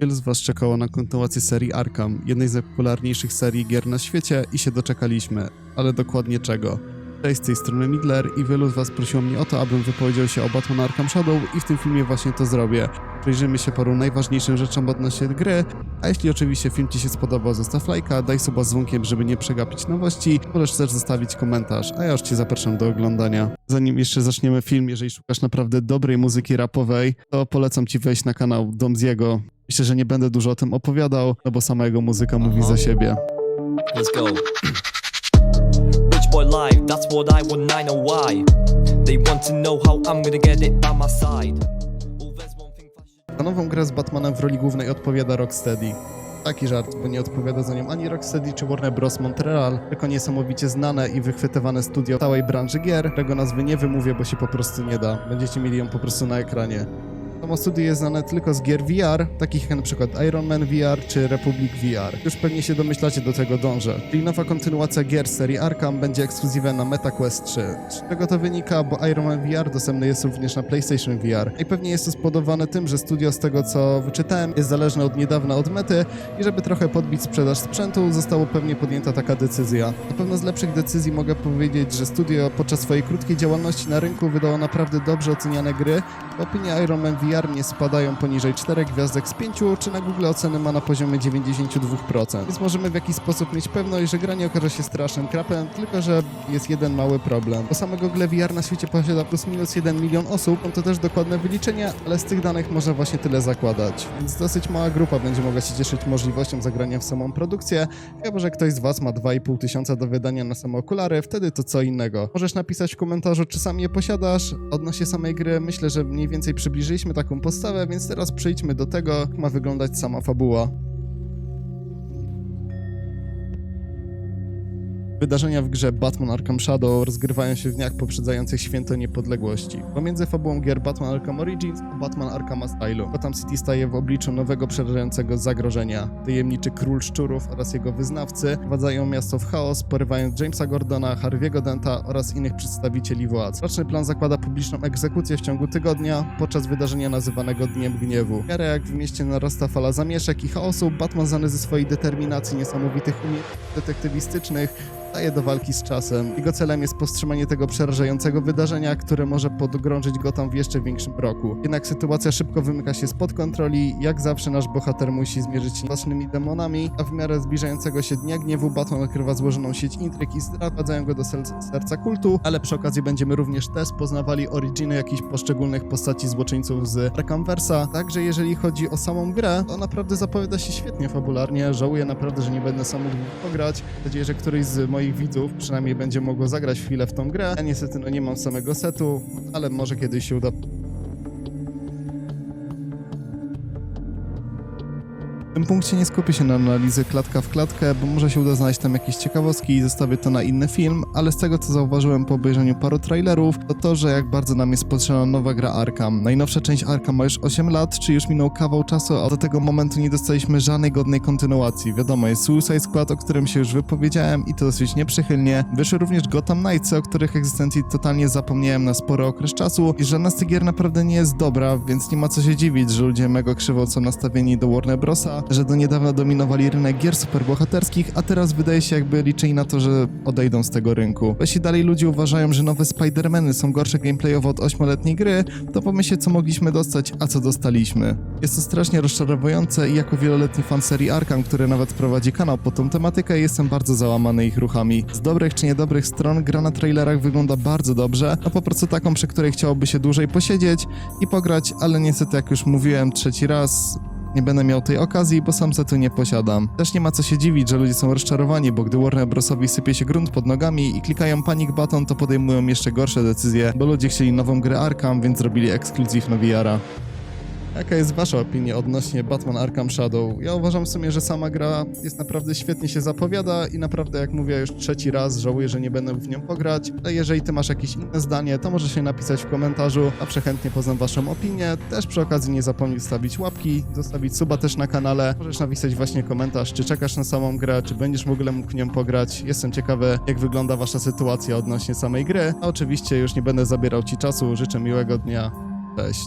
Wielu z Was czekało na kontynuację serii Arkham, jednej z najpopularniejszych serii gier na świecie i się doczekaliśmy. Ale dokładnie czego? Cześć, z tej strony Midler i wielu z Was prosiło mnie o to, abym wypowiedział się o Batman Arkham Shadow i w tym filmie właśnie to zrobię. Przyjrzymy się paru najważniejszym rzeczom odnośnie gry, a jeśli oczywiście film Ci się spodobał, zostaw lajka, daj suba z dzwonkiem, żeby nie przegapić nowości, możesz też zostawić komentarz, a ja już Cię zapraszam do oglądania. Zanim jeszcze zaczniemy film, jeżeli szukasz naprawdę dobrej muzyki rapowej, to polecam Ci wejść na kanał Domziego. Myślę, że nie będę dużo o tym opowiadał, no bo sama jego muzyka mówi za siebie. Let's go. Boy life, that's what I want, I know why. They want to know how I'm gonna get it by my side. Oh, Za nową grę z Batmanem w roli głównej odpowiada Rocksteady. Taki żart, bo nie odpowiada za nią ani Rocksteady czy Warner Bros. Montreal, tylko niesamowicie znane i wychwytywane studio całej branży gier, którego nazwy nie wymówię, bo się po prostu nie da. Będziecie mieli ją po prostu na ekranie. Samo studio jest znane tylko z gier VR, takich jak przykład Iron Man VR czy Republic VR. Już pewnie się domyślacie, do tego dążę. Czyli nowa kontynuacja gier serii Arkham będzie ekskluzywem na MetaQuest 3. Z czego to wynika? Bo Iron Man VR dostępny jest również na PlayStation VR. I pewnie jest to spowodowane tym, że studio z tego co wyczytałem jest zależne od niedawna od mety i żeby trochę podbić sprzedaż sprzętu zostało pewnie podjęta taka decyzja. Na pewno z lepszych decyzji mogę powiedzieć, że studio podczas swojej krótkiej działalności na rynku wydało naprawdę dobrze oceniane gry. Opinie Iron Man VR nie spadają poniżej 4 gwiazdek z 5, czy na Google oceny ma na poziomie 92%. Więc możemy w jakiś sposób mieć pewność, że gra nie okaże się strasznym krapem, tylko że jest jeden mały problem. Bo samego Google VR na świecie posiada plus minus 1 milion osób, są to też dokładne wyliczenia, ale z tych danych można właśnie tyle zakładać. Więc dosyć mała grupa będzie mogła się cieszyć możliwością zagrania w samą produkcję, chyba że ktoś z Was ma 2,5 tysiąca do wydania na same okulary, wtedy to co innego. Możesz napisać w komentarzu, czy sam je posiadasz. Odnośnie samej gry, myślę, że mniej więcej przybliżyliśmy taką postawę, więc teraz przejdźmy do tego, jak ma wyglądać sama fabuła. Wydarzenia w grze Batman Arkham Shadow rozgrywają się w dniach poprzedzających święto niepodległości. Pomiędzy fabułą gier Batman Arkham Origins a Batman Arkham Asylum. Gotham City staje w obliczu nowego przerażającego zagrożenia. Tajemniczy król szczurów oraz jego wyznawcy wprowadzają miasto w chaos, porywając Jamesa Gordona, Harvey'ego Denta oraz innych przedstawicieli władz. Roczny plan zakłada publiczną egzekucję w ciągu tygodnia podczas wydarzenia nazywanego Dniem Gniewu. W miarę jak w mieście narasta fala zamieszek i chaosu, Batman znany ze swojej determinacji, niesamowitych umiejętności detektywistycznych, staje do walki z czasem. Jego celem jest powstrzymanie tego przerażającego wydarzenia, które może podgrążyć Gotham w jeszcze większym roku. Jednak sytuacja szybko wymyka się spod kontroli. Jak zawsze nasz bohater musi zmierzyć się z własnymi demonami, a w miarę zbliżającego się Dnia Gniewu Batman odkrywa złożoną sieć intryg i zdradzają go do serca kultu, ale przy okazji będziemy również też poznawali originy jakichś poszczególnych postaci złoczyńców z Arkhamversa. Także jeżeli chodzi o samą grę, to naprawdę zapowiada się świetnie fabularnie. Żałuję naprawdę, że nie będę sam mógł pograć. Mam nadzieję, że któryś z moich widzów przynajmniej będzie mogło zagrać chwilę w tą grę. Ja niestety no, nie mam samego setu, ale może kiedyś się uda tym punkcie nie skupię się na analizy klatka w klatkę, bo może się uda znaleźć tam jakieś ciekawostki i zostawię to na inny film, ale z tego co zauważyłem po obejrzeniu paru trailerów, to to, że jak bardzo nam jest potrzebna nowa gra Arkham. Najnowsza część Arkham ma już 8 lat, czy już minął kawał czasu, a do tego momentu nie dostaliśmy żadnej godnej kontynuacji. Wiadomo, jest Suicide Squad, o którym się już wypowiedziałem i to dosyć nieprzychylnie. Wyszły również Gotham Knights, o których egzystencji totalnie zapomniałem na spory okres czasu i żadna z tych gier naprawdę nie jest dobra, więc nie ma co się dziwić, że ludzie mega krzywo są nastawieni do Warner Brosa, że do niedawna dominowali rynek gier superbohaterskich, a teraz wydaje się jakby liczyli na to, że odejdą z tego rynku. Jeśli dalej ludzie uważają, że nowe Spider-Many są gorsze gameplayowo od 8-letniej gry, to pomyślcie co mogliśmy dostać, a co dostaliśmy. Jest to strasznie rozczarowujące i jako wieloletni fan serii Arkham, który nawet prowadzi kanał pod tą tematykę, jestem bardzo załamany ich ruchami. Z dobrych czy niedobrych stron gra na trailerach wygląda bardzo dobrze, a po prostu taką, przy której chciałoby się dłużej posiedzieć i pograć, ale niestety jak już mówiłem trzeci raz, nie będę miał tej okazji, bo sam setu nie posiadam. Też nie ma co się dziwić, że ludzie są rozczarowani, bo gdy Warner Brosowi sypie się grunt pod nogami i klikają panic button, to podejmują jeszcze gorsze decyzje, bo ludzie chcieli nową grę Arkham, więc zrobili ekskluzyw na VR-a. Jaka jest wasza opinia odnośnie Batman Arkham Shadow? Ja uważam w sumie, że sama gra jest naprawdę świetnie się zapowiada i naprawdę, jak mówię już trzeci raz, żałuję, że nie będę w nią pograć. Ale jeżeli ty masz jakieś inne zdanie, to możesz się napisać w komentarzu, a przechętnie poznam waszą opinię. Też przy okazji nie zapomnij zostawić łapki, zostawić suba też na kanale. Możesz napisać właśnie komentarz, czy czekasz na samą grę, czy będziesz w ogóle mógł w nią pograć. Jestem ciekawy, jak wygląda wasza sytuacja odnośnie samej gry. A oczywiście już nie będę zabierał ci czasu, życzę miłego dnia. Cześć.